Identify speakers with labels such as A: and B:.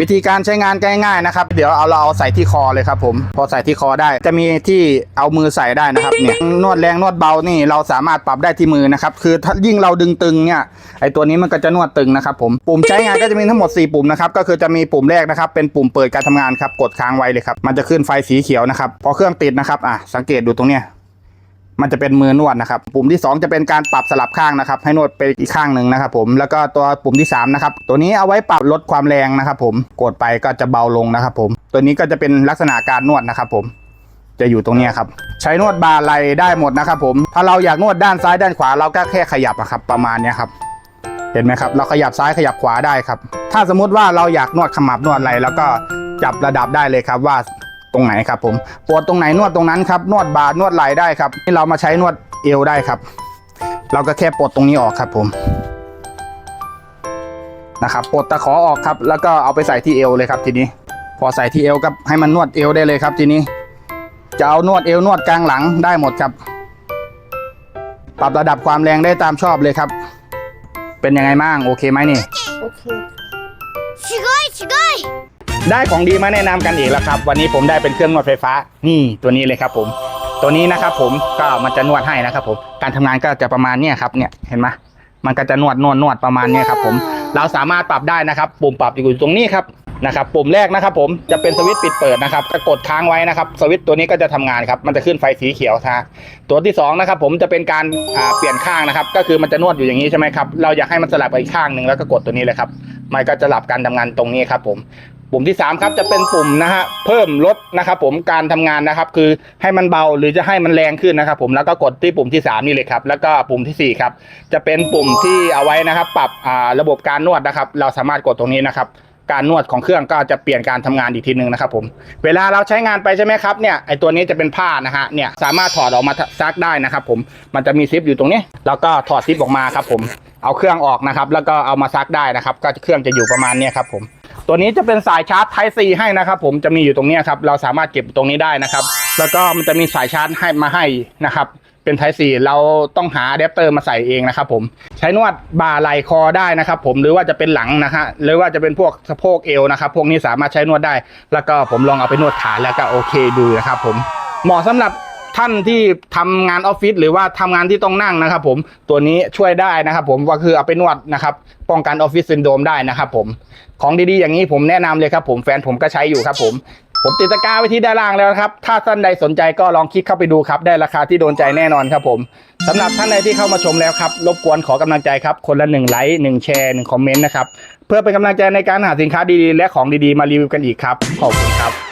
A: วิธีการใช้งานง่ายๆนะครับ เดี๋ยวเอาเราเอาใส่ที่คอเลยครับผมพอใส่ที่คอได้ จะมีที่เอามือใส่ได้นะครับเนี่ยนวดแรงนวดเบานี่เราสามารถปรับได้ที่มือนะครับคือถ้ายิ่งเราดึงตึงเนี่ยไอตัวนี้มันก็จะนวดตึงนะครับผมปุ่มใช้งานก็จะมีทั้งหมด 4 ปุ่มนะครับก็คือจะมีปุ่มแรกนะครับ เป็นปุ่มเปิดการทำงานครับกดค้างไว้เลยครับมันจะขึ้นไฟสีเขียวนะครับพอเครื่องติดนะครับอะสังเกตดูตรงเนี้ย มันจะเป็นมือนวดนะครับ ปุ่มที่ 2 จะเป็นการปรับสลับข้างนะครับ ให้นวดไปอีกข้างหนึ่งนะครับผม แล้วก็ตัวปุ่มที่3นะครับ ตัวนี้เอาไว้ปรับลดความแรงนะครับผม กดไปก็จะเบาลงนะครับผม ตัวนี้ก็จะเป็นลักษณะการนวดนะครับผม จะอยู่ตรงนี้ครับ ใช้นวดบาไหลได้หมดนะครับผม ถ้าเราอยากนวดด้านซ้ายด้านขวาเราก็แค่ขยับอะครับ ประมาณนี้ครับ เห็นไหมครับ เราขยับซ้ายขยับขวาได้ครับ ถ้าสมมุติว่าเราอยากนวดขมับนวดอะไรแล้วก็จับระดับได้เลยครับว่า ตรงไหนครับผม ปวดตรงไหนนวดตรงนั้นครับ นวดบ่านวดไหล่ได้ครับนี่เรามาใช้นวดเอวได้ครับ เราก็แค่ปลดตรงนี้ออกครับผม นะครับ ปลดตะขอออกครับ แล้วก็เอาไปใส่ที่เอวเลยครับทีนี้ พอใส่ที่เอวก็ให้มันนวดเอวได้เลยครับทีนี้ จะเอานวดเอวนวดกลางหลังได้หมดครับ ปรับระดับความแรงได้ตามชอบเลยครับ เป็นยังไงบ้างโอเคไหมนี่
B: โอเค
C: すごいすごい
A: ได้ของดีมาแนะนำกันอีกแล้วครับ วันนี้ผมได้เป็นเครื่องนวดไฟฟ้า นี่ตัวนี้เลยครับผม ตัวนี้นะครับผมก็มันจะนวดให้นะครับผมการทำงานก็จะประมาณเนี้ยครับเนี่ยเห็นไหมมันก็จะนวดนวดนวดประมาณเนี้ยครับผมเราสามารถปรับได้นะครับ ปุ่มปรับอยู่ตรงนี้ครับนะครับปุ่มแรกนะครับผมจะเป็นสวิตช์ปิดเปิดนะครับจะกดค้างไว้นะครับสวิตช์ตัวนี้ก็จะทำงานครับมันจะขึ้นไฟสีเขียวนะฮะตัวที่สองนะครับผมจะเป็นการเปลี่ยนข้างนะครับ ก็คือมันจะนวดอยู่อย่างนี้ใช่ไหมครับเราอยากให้มันสลับไปอีกข้างหนึ่งแล้วก็กดตัวนี้เลยครับมันก็จะหลับการทำงานตรงนี้ครับผม ปุ่มที่ 3 ครับจะเป็นปุ่มนะฮะเพิ่มลดนะครับผมการทำงานนะครับคือให้มันเบาหรือจะให้มันแรงขึ้นนะครับผมแล้วก็กดที่ปุ่มที่ 3 นี่เลยครับแล้วก็ปุ่มทีสี่ 4 ครับ จะเป็นปุ่มที่เอาไว้นะครับ ปรับระบบการนวดนะครับ เราสามารถกดตรงนี้นะครับการนวดของเครื่องก็จะเปลี่ยนการทำงานอีกทีหนึ่งนะครับผมเวลาเราใช้งานไปใช่ไหมครับเนี่ยไอตัวนี้จะเป็นผ้านะฮะเนี่ยสามารถถอดออกมาซักได้นะครับผมมันจะมีซิปอยู่ตรงนี้ แล้วก็ถอดซิปออกมาครับผมเอาเครื่องออกนะครับแล้วก็เอามาซักได้นะครับ ก็เครื่องจะอยู่ประมาณนี้ครับผม ตัวนี้จะเป็นสายชาร์จ Type C ให้นะครับผมจะมีอยู่ตรงนี้ครับเราสามารถเก็บตรงนี้ได้นะครับ แล้วก็มันจะมีสายชาร์จให้มาให้นะครับเป็น Type C เราต้องหาอะแดปเตอร์มาใส่เองนะครับผมใช้นวดบ่าไหล่คอได้นะครับผมหรือว่าจะเป็นหลังนะฮะหรือว่าจะเป็นพวกสะโพกเอวนะครับพวกนี้สามารถใช้นวดได้ แล้วก็ผมลองเอาไปนวดขาแล้วก็โอเคดูนะครับผมเหมาะสำหรับ ท่านที่ทำงานออฟฟิศหรือว่าทำงานที่ต้องนั่งนะครับ ผมตัวนี้ช่วยได้นะครับ ผมก็คือเอาไปนวดนะครับ ป้องกันออฟฟิศซินโดรมได้นะครับ ผมของดีๆอย่างนี้ผมแนะนำเลยครับ ผมแฟนผมก็ใช้อยู่ครับผมผมติดตะกร้าไว้ที่ด้านล่างแล้วครับ ถ้าท่านใดสนใจก็ลองคลิกเข้าไปดูครับ ได้ราคาที่โดนใจแน่นอนครับผมสำหรับท่านใดที่เข้ามาชมแล้วครับ รบกวนขอกำลังใจครับ คนละหนึ่งไลค์หนึ่งแชร์หนึ่งคอมเมนต์นะครับ เพื่อเป็นกำลังใจในการหาสินค้าดีๆ และของดีๆ มารีวิวกันอีกครับ ขอบคุณครับ